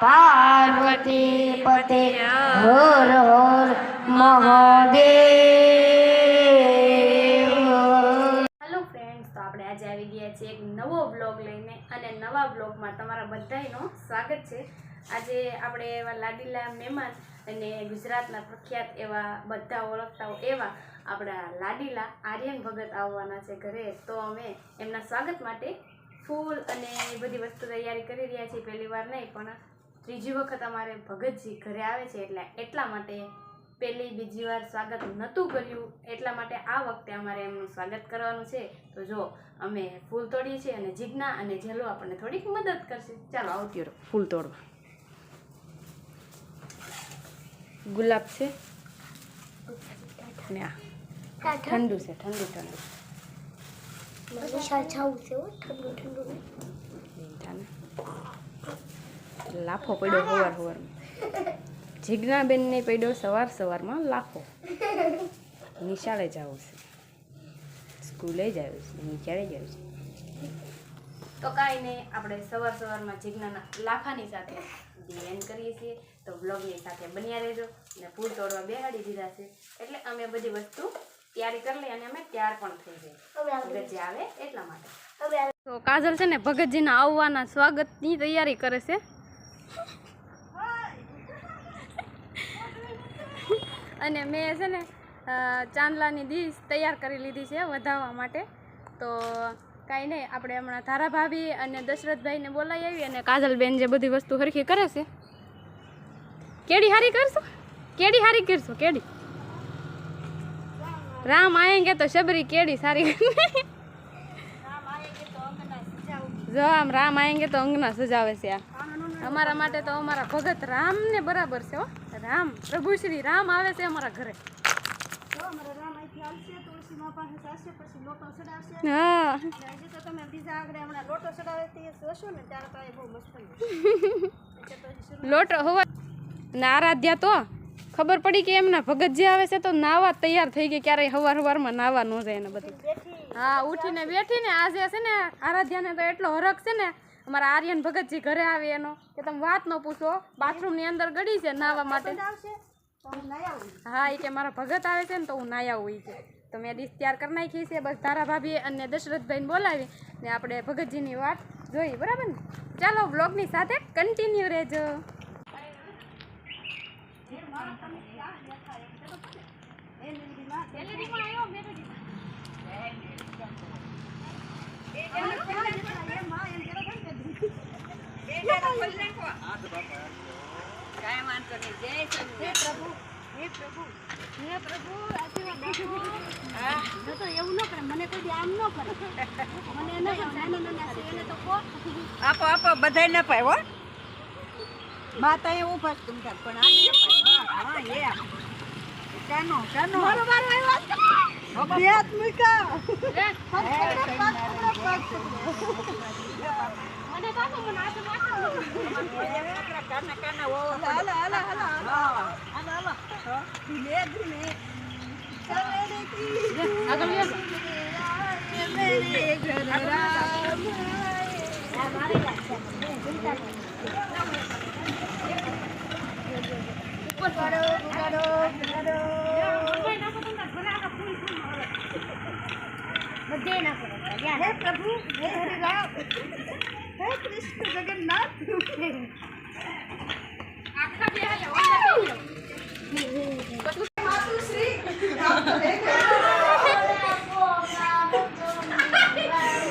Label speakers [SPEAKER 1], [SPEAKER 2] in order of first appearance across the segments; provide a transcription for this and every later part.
[SPEAKER 1] પાર્વતી પતે હર હોર Mahadev
[SPEAKER 2] hello friends તો આપણે આજે આવી ગયા છીએ એક નવો બ્લોગ લઈને અને નવા બ્લોગમાં તમારા બધાયનો સ્વાગત છે. આજે આપણે એવા લાડીલા મહેમાન અને ગુજરાતના પ્રખ્યાત એવા બધા ઓળખતા એવા આપણા લાડીલા આર્યન ભગત આવવાના છે ઘરે. તો અમે એમના સ્વાગત માટે ફૂલ અને બધી વસ્તુ તૈયારી કરી રહ્યા છીએ. પહેલી વાર નહીં, પણ ત્રીજી વખત અમારે ભગતજી ઘરે આવે છે એટલે એટલા માટે પહેલી, બીજી વાર સ્વાગત નહોતું કર્યું. એટલા માટે આ વખતે અમારે એમનું સ્વાગત કરવાનું છે. તો જો, અમે ફૂલ તોડીએ છીએ અને જીજ્ઞા અને જેલો આપણને થોડીક મદદ કરશે. ચાલો આવતી ફૂલ તોડવા. ગુલાબ છે? ને આ. ઠંડુ છે? ઠંડુ ઠંડુ. લાફો પડ્યો સવાર સવારમાં જીજ્ઞાબેનને પડ્યો સવાર સવારમાં લાફો. નિશાળે જવું છે. સ્કૂલે જવું છે નિશાળે જવું છે? તો કાંઈ નહીં આપણે સવાર સવારમાં જિજ્ઞાના લાફાની સાથે એન્ડ કરીએ છીએ. તો બ્લોગની સાથે બન્યા રહેજો અને ફૂલ તોડવા બેહાડી દીધા છે. એટલે અમે બધી વસ્તુ તૈયારી કરી લઈએ અને અમે તૈયાર પણ થઈ જઈએ. ભગતજી આવે એટલા માટે. તો કાજલ છે ને ભગતજીના આવવાના સ્વાગતની તૈયારી કરે છે. અને મેં છે ને ચાંદલાની ડીશ તૈયાર કરી લીધી છે વધાવવા માટે. તો કાંઈ નહીં આપણે હમણાં ધારાભાભી અને દશરથભાઈને બોલાવી આવી અને કાજલબેન જે બધી વસ્તુ હરખી કરે છે. કેડી હારી કરશો? કેડી હારી કરશો કેડી? રામ આયેંગે તો શબરી કેડી સારી જો આમ રામ આયંગે તો અંગના સજાવે છે આ. અમારા માટે તો અમારા ભગત રામ ને બરાબર છે હો. રામ પ્રભુ શ્રી રામ આવે છે અમારા ઘરે. હા. લોટ હોવા ને આરાધ્યા તો? ખબર પડી કે એમના ભગત જે આવે છે તો નાવા તૈયાર થઈ ગઈ ક્યારેય હવાર હવારમાં નાવા ન જાય એને બધું. હા ઉઠીને બેઠીને આજે છે ને આરાધ્યાને તો એટલો હરખ છે ને અમારા આર્યન ભગતજી ઘરે આવે એનો કે તમે વાત ન પૂછો બાથરૂમની અંદર ગડી છે નાવા માટે. હા એ કે મારા ભગત આવે છે ને તો હું નાયા હોય છે તો મેં ડીશ તૈયાર કરી નાખી છે બસ તારા ભાભી અને દશરથભાઈને બોલાવી ને આપણે ભગતજીની વાત જોઈ બરાબર ને? ચાલો બ્લોગની સાથે કન્ટિન્યુ રહેજો.
[SPEAKER 3] આપો આપો બધાય ન પાય માતા એ ઊભા જ તુમતા પણ અપાય. હા હા કાનો કાનો? મારો મારો આવ્યો બે હાથ મૂક્યા. કાના કાના ઓ હાલો હાલો હાલો હાલો. હાલો ધીમે ધીમે. ચલે કી
[SPEAKER 2] આગળ લ્યો.
[SPEAKER 3] મેરે ઘર રામ
[SPEAKER 1] બધે નાખો
[SPEAKER 3] હે પ્રભુ હે હરે રામ હે કૃષ્ણ જગન્નાથ
[SPEAKER 2] આખા બે હાલે, ઓલા બે લ્યો.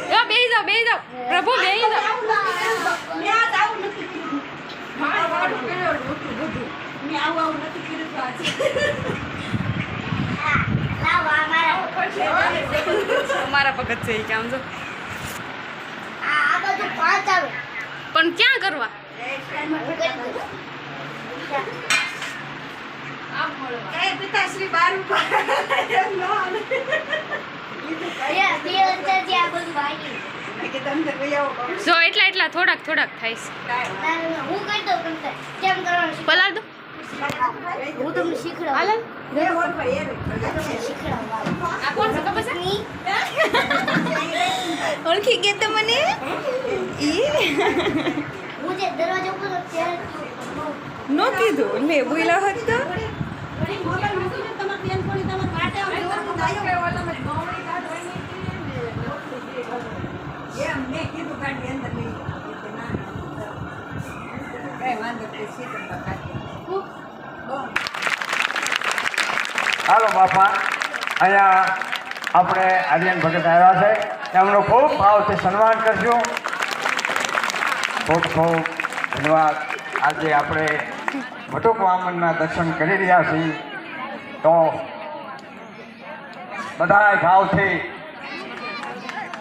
[SPEAKER 2] યો, બેહી જાઓ બેહી જાઓ પ્રભુ બેહી જાઓ
[SPEAKER 1] લાવો આ મારા
[SPEAKER 2] પગત છે એ કામ જો.
[SPEAKER 1] આ આ બધું
[SPEAKER 2] પણ ક્યાં કરવા?
[SPEAKER 3] પિતાશ્રી બાર ઉપર.
[SPEAKER 2] જો એટલા એટલા થોડાક થોડાક થાય છે.
[SPEAKER 1] હું કરી દઉં
[SPEAKER 2] પલાળ
[SPEAKER 1] હું તમને શીખડાવું
[SPEAKER 4] ઓળખી ગયા તો મને ઈ
[SPEAKER 1] હું જે દરવાજો ખોલો ત્યારે
[SPEAKER 4] નો કીધું. લે બોલ્યા હોત
[SPEAKER 3] કીધું ગાડી અંદર નહીં વાંધો
[SPEAKER 5] હાલો બાપા. અહીંયા આપણે આર્યન ભગત આવ્યા છે. એમનો ખૂબ ભાવથી સન્માન કરશું. ખૂબ ખૂબ ધન્યવાદ. આજે આપણે ભટુક વામનના દર્શન કરી રહ્યા છીએ. તો બધા ભાવથી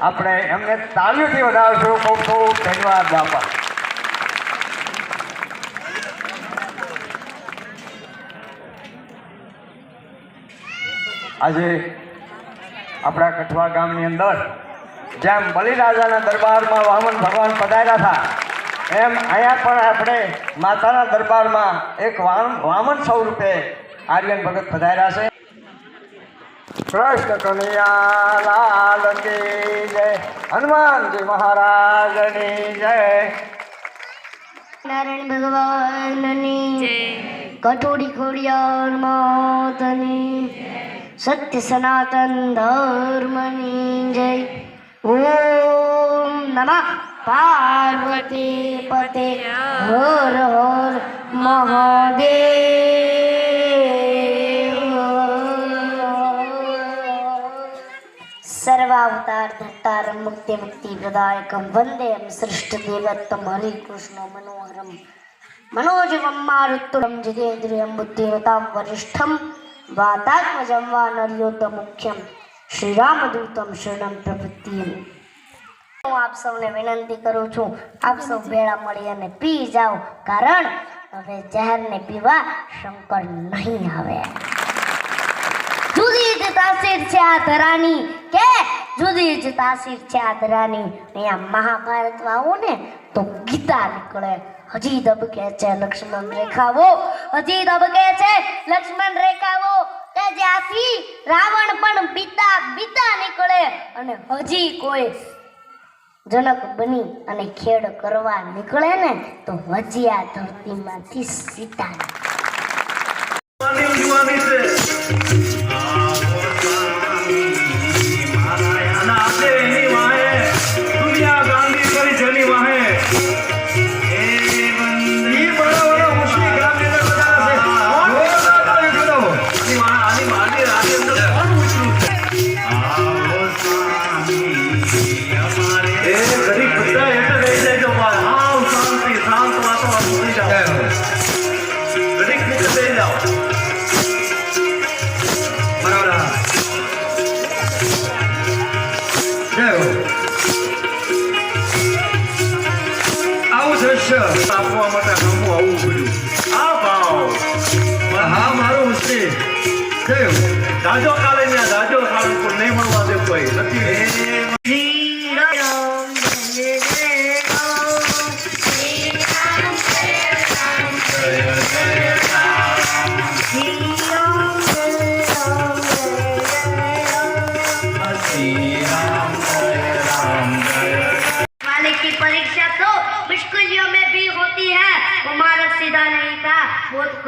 [SPEAKER 5] આપણે એમને તાળીઓથી વધારશું. ખૂબ ખૂબ ધન્યવાદ બાપા. આજે આપણા કઠવા ગામની અંદર જેમ બલિરાજાના દરબારમાં વામન ભગવાન પધાર્યા હતા એમ અહીંયા પણ આપણે માતાના દરબારમાં એક વામ વામન સ્વરૂપે આર્યન ભગત પધાર્યા છે. કૃષ્ણ કનૈયા લાલ કી જય હનુમાનજી મહારાજની જય.
[SPEAKER 1] નારાયણ ભગવાનની કઠોડી ખોડિયાર માતની સત્ય સનાતન ધર્મની જય ઓમ નમઃ પાર્વતી પતે હર હર મહાદેવ સર્વાવતાર ધત્તાર મુક્તિ મુક્તિ પ્રદાયકમ વંદેમ શ્રેષ્ઠ દેવત્તમ હરિકૃષ્ણ મનોહરમ મનોજવમ મારુત્તુરમ જગેન્દ્રિયમ બુદ્ધિમતામ વરિષ્ઠમ વાતાત્મજમ વા નર્યોત મુખ્યમ. શ્રીરામદૂતમ શરણમ પ્રપત્તિયમ હું આપ સૌને વિનંતી કરું છું, આપ સૌ ભેળા મળી અને પી જાઓ, કારણ હવે ઝેરને પીવા શંકર નહીં આવે. જુદી જ તાસીર છે આ કે જુદી જ તાસીર છે આ અહીંયા મહાભારતમાં આવું તો ગીતા નીકળે. હજી દબકે છે લક્ષ્મણ રેખાઓ, હજી દબકે છે લક્ષ્મણ રેખાઓ. કે જ્યાંથી રાવણ પણ બીતા બીતા નીકળે અને હજી કોઈ જનક બની અને ખેડ કરવા નીકળે ને, તો હજી આ ધરતીમાંથી સીતા
[SPEAKER 6] યુવાની છે. ત્યાં જાજો કાલે પણ નહીં મળવા દે કોઈ નથી.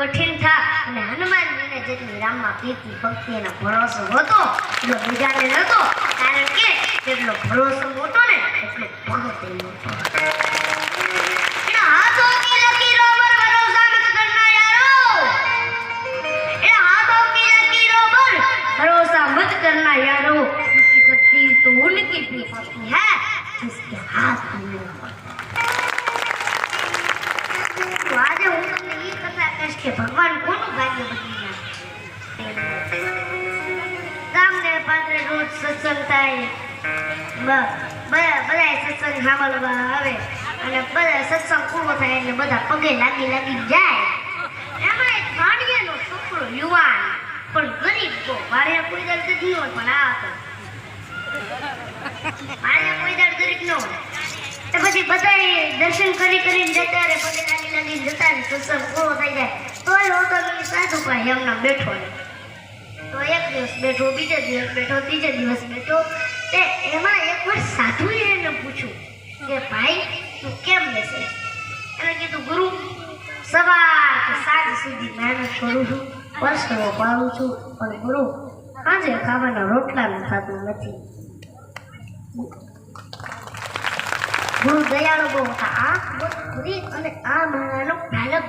[SPEAKER 1] કઠિન થા. અને હનુમાનજીને જેટલી રામમાં પ્રીતિ, ભક્તિ એનો ભરોસો હતો એટલો બીજાને નહોતો કારણ કે જેટલો ભરોસો હતો ને, એટલો ભગત મોટો કે ભગવાન કોનું ભાગ્ય બદલી નાખે ગામને પાદરે રોજ સત્સંગ થાય. બધા સત્સંગ સાંભળવા આવે. અને બધા સત્સંગ પૂરો થાય એટલે બધા પગે લાગી લાગી જાય. એમાં એક ભાણિયાનો છોકરો યુવાન, પણ ગરીબ તો મારે કોઈ દર નથી હોય પણ આ હતો. મારે કોઈ દર ગરીબ ન હોય તો પછી બધા દર્શન કરી કરીને જતા રહે, પગે લાગી લાગી જતા રહે, સત્સંગ પૂરો થઈ જાય. પાસે એમના બેઠો ને તો એક દિવસ બેઠો, બીજો દિવસ બેઠો, ત્રીજો દિવસ બેઠો. તે એમાં એક વાર સાધુએ એને પૂછ્યું કે, ભાઈ, તું કેમ બેસે એને કીધું, ગુરુ સવાર સાંજ સુધી મહેનત કરું છું, પરસેવો પાડું છું. પણ ગુરુ આજે ખાવાના રોટલા થતું નથી. ગુરુ દયાળુ બહુ હતા આ ખરી અને આ મારાનો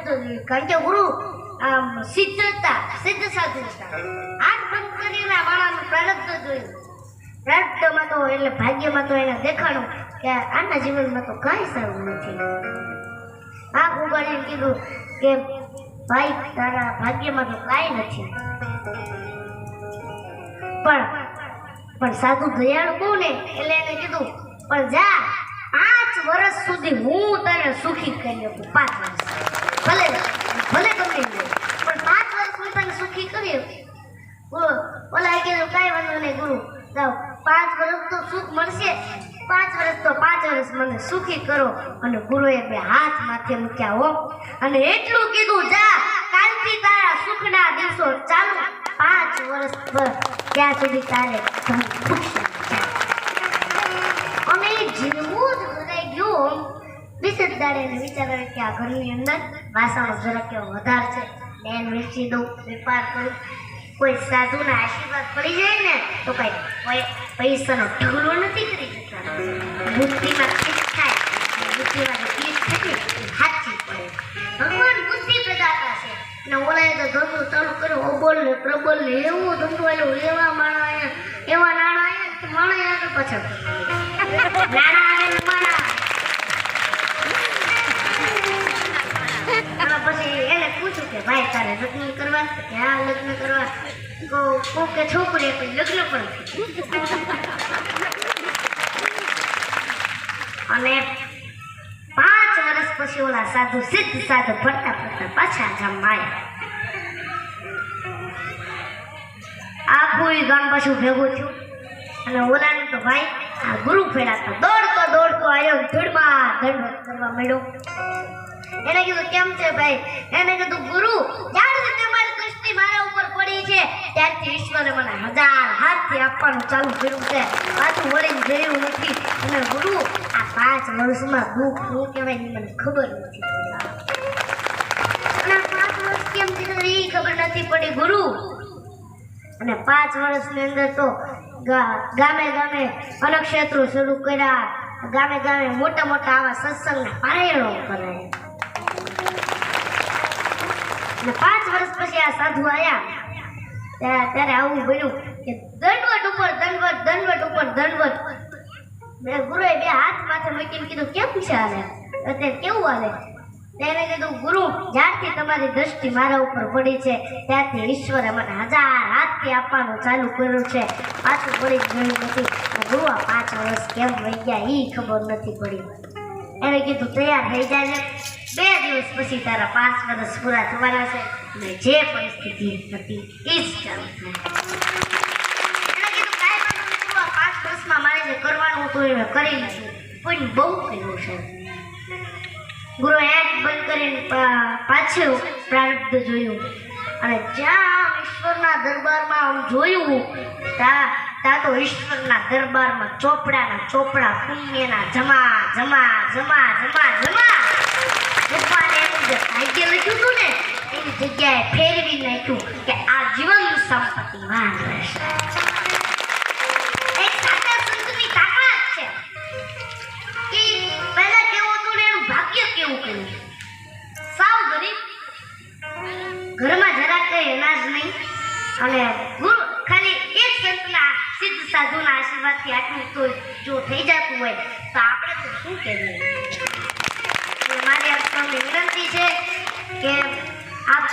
[SPEAKER 1] જોયું કારણ કે ગુરુ, આમ સિદ્ધ હતા સિદ્ધ સાધુ હતા આંખ બંધ કરીને આ માણાનું પ્રારબ્ધ જોયું. પ્રારબ્ધમાં તો એટલે ભાગ્યમાં તો એને દેખાણું કે આના જીવનમાં તો કાંઈ સારું નથી. આંખ ઉગાડીને કીધું કે, ભાઈ, તારા ભાગ્યમાં તો કાંઈ નથી. પણ પણ સાધુ દયાળુ બહુ ને એટલે એને કીધું, પણ જા પાંચ વર્ષ સુધી હું તને સુખી કરી શકું પાંચ વર્ષ ભલે ભલે ગમે પણ પાંચ વર્ષ હું તને સુખી કરી શકું ઓલા કીધું, કાંઈ વાંધો નહીં ગુરુ, જાઓ. પાંચ વર્ષ તો સુખ મળશે પાંચ વર્ષ તો પાંચ વર્ષ મને સુખી કરો. અને ગુરુએ બે હાથ માથે મૂક્યા હો. અને એટલું કીધું, જા, કાલથી તારા સુખના દિવસો ચાલુ. પાંચ વર્ષ પર ત્યાં સુધી તારે અમે ખૂટશે અને જેવું જ ઘરે ગયો બીજે દાડે એને કે આ ઘરની અંદર વાસણો જરાક એવો વધારે છે. બેન વેચી દઉં વેપાર કરું કોઈ સાધુના આશીર્વાદ પડી જાય ને, તો કઈ પૈસાનો ઢગલો નથી કરી શકતા. બુદ્ધિમાં ચીજ થાય. બુદ્ધિમાં જે થતી સાચી પડે. ભગવાન બુદ્ધિ પ્રદાતા છે. ને ઓલાએ તો ધંધો ચાલુ કર્યો. અબોલ ને પ્રબલ ને એવો ધંધો આવ્યો એવા માણા આવ્યા એવા નાણા આવ્યા કે માણા આગળ પાછળ. નાણા આવે માણા. પછી એને પૂછ્યું કે, ભાઈ, તારે લગ્ન કરવા કે હા લગ્ન કરવા કહું કોક કે છોકરી કોઈ લગ્ન પણ અને પાંચ વર્ષ પછી ઓલા સાધુ સિદ્ધ સાધુ ફરતા ફરતા પાછા ગામમાં આવ્યા. આખું ગામ પાછું ભેગું થયું. અને ઓલાને તો ભાઈ, આ ગુરુ ફેરાતો દોડતો દોડતો આવ્યો ધૂળમાં દંડવત કરવા માંડ્યો. એને કીધું, કેમ છે ભાઈ? એને કીધું, ગુરુ જ્યારથી તમારી દ્રષ્ટિ મારા ઉપર પડી છે? ત્યારથી ઈશ્વરે મને હજાર હાથથી આપવાનું ચાલુ કર્યું છે. પાછું વળીને જોયું નથી. અને ગુરુ, આ પાંચ વર્ષમાં દુઃખ શું કહેવાય મને ખબર નથી. પાંચ વર્ષ કેમ થયું એ ખબર નથી પડી, ગુરુ. અને પાંચ વર્ષની અંદર તો ગામે ગામે અનક્ષેત્રો શરૂ કર્યા. ગામે ગામે મોટા મોટા આવા સત્સંગના પારાયણો કરાયા અને પાંચ વર્ષ પછી આ સાધુ આવ્યા ત્યાં- ત્યારે આવું બન્યું કે દંડવટ ઉપર દંડવટ દંડવટ ઉપર દંડવટ. મેં ગુરુએ બે હાથ માથે મૂકીને કીધું, કેમ છે હાલે અત્યારે કેવું હાલે? તેને કીધું, ગુરુ, જ્યારથી તમારી દ્રષ્ટિ મારા ઉપર પડી છે, ત્યારથી ઈશ્વરે મને હજાર હાથથી આપવાનું ચાલુ કર્યું છે. પાછું પડી ગયું નથી. ગુરુ, આ પાંચ વર્ષ કેમ વહી ગયા? એ ખબર નથી પડી. એને કીધું, તૈયાર થઈ જાય બે દિવસ પછી તારા પાંચ વર્ષ પૂરા થવાના છે. અને જે પરિસ્થિતિ હતી એ જ ચાલુ થાય પાંચ વર્ષમાં મારે જે કરવાનું હતું એ કરી લીધું કોઈ બહુ કર્યું છે. ગુરુ આંખ બંધ કરીને પાછું પ્રારબ્ધ જોયું. અને જ્યાં ઈશ્વરના દરબારમાં આમ જોયું ત્યાં ત્યાં ઈશ્વરના દરબારમાં ચોપડાના ચોપડા પુણ્યના જમા જમા જમા જમા જમા ભગવાને જે ભાગ્ય લખ્યું હતું ને એની જગ્યાએ ફેરવી નાખ્યું કે આ જીવન સંપત્તિ વાન રહેશે.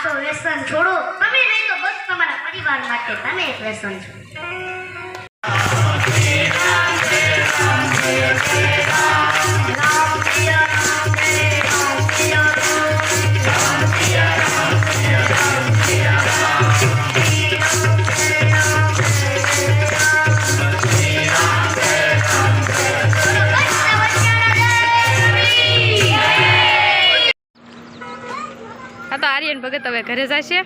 [SPEAKER 1] આપ વ્યસન છોડો. તમે નહીં તો બસ તમારા પરિવાર માટે તમે એક વ્યસન છો રામ.
[SPEAKER 2] આ તો આર્યન ભગત હવે ઘરે જશે.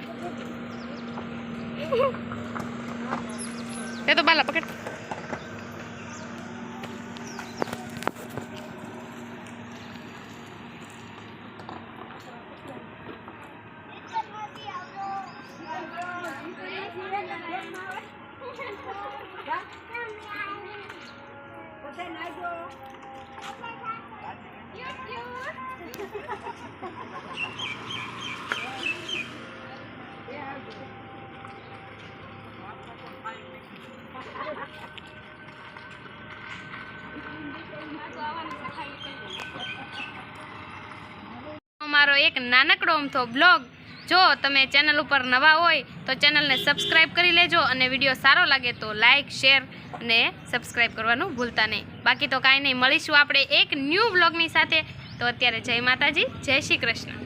[SPEAKER 2] એ તો બાલા પકડ. એક નાનકડો અમથો બ્લોગ. જો તમે ચેનલ ઉપર નવા હોય તો ચેનલને સબસ્ક્રાઇબ કરી લેજો અને વીડિયો સારો લાગે તો લાઇક, શેર અને સબસ્ક્રાઈબ કરવાનું ભૂલતા નહીં. બાકી તો કાંઈ નહીં. મળીશું આપણે એક ન્યૂ બ્લોગની સાથે. તો અત્યારે જય માતાજી. જય શ્રી કૃષ્ણ.